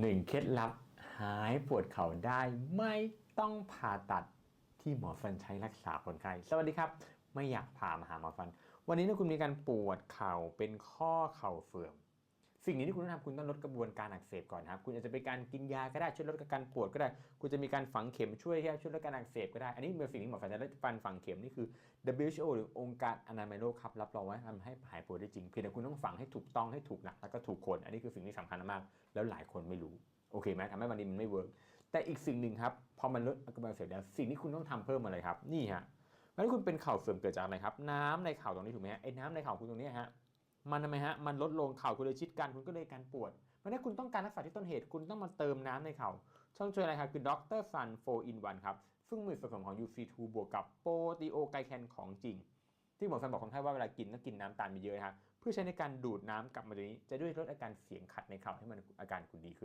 หนึ่งเคล็ดลับหายปวดเข่าได้ไม่ต้องผ่าตัดที่หมอฟันใช้รักษาคนไข้สวัสดีครับ ไม่อยากผ่ามาหาหมอฟัน วันนี้ถ้าคุณมีการปวดเข่าเป็นข้อเข่าเสื่อม สิ่งนี้ที่คุณต้องทำคุณต้องลดกระบวนการอักเสบก่อนนะครับคุณอาจจะเป็นการกินยาก็ได้ช่วยลดการปวดก็ได้ คุณจะมีการฝังเข็มช่วยแค่ช่วยลดการอักเสบก็ได้ อันนี้เป็นสิ่งที่หมอฟันจะได้ฟันฝังเข็มนี่คือ WHO หรือองค์การอนามัยโลกครับรับรองว่าทำให้หายปวดได้จริงเพียงแต่คุณต้องฝังให้ถูกต้องให้ถูกหลักแล้วก็ถูกคน อันนี้คือสิ่งที่สำคัญมากแล้วหลายคนไม่รู้โอเคไหมทำให้วันนี้มันไม่เวิร์กแต่อีกสิ่งหนึ่งครับพอมันลดอาการอักเสบแล้วสิ่งที่คุณต้องทำเพิ่มอะไรครับ นี่ฮะแล้วคุณเป็นเข่าเสื่อมเกิดจากอะไรครับ น้ำในเข่าตรงนี้ถูกไหมฮะไอ้น้ำในเข่าคุณตรงนี้ฮะ มันทำไมฮะมันลดลงเข่าคุณเลยชิดกันคุณก็เลยการปวดเพราะนั้นคุณต้องการรักษาที่ต้นเหตุคุณต้องมาเติมน้ำในเข่าช่องช่วยอะไรครับคือด็อกเตอร์ซันโฟอินวันครับ ซึ่งมีส่วนผสมของ UC2 บวกกับโปรตีโอไกแคนของจริง ที่หมอฟันบอกคนไข้ว่าเวลากินต้องกินน้ำตาลไปเยอะนะครับเพื่อใช้ในการดูดน้ำกลับมาตรงนี้จะด้วยลดอาการเสียงขัดในเข่าให้มันอาการคุณดีขึ้น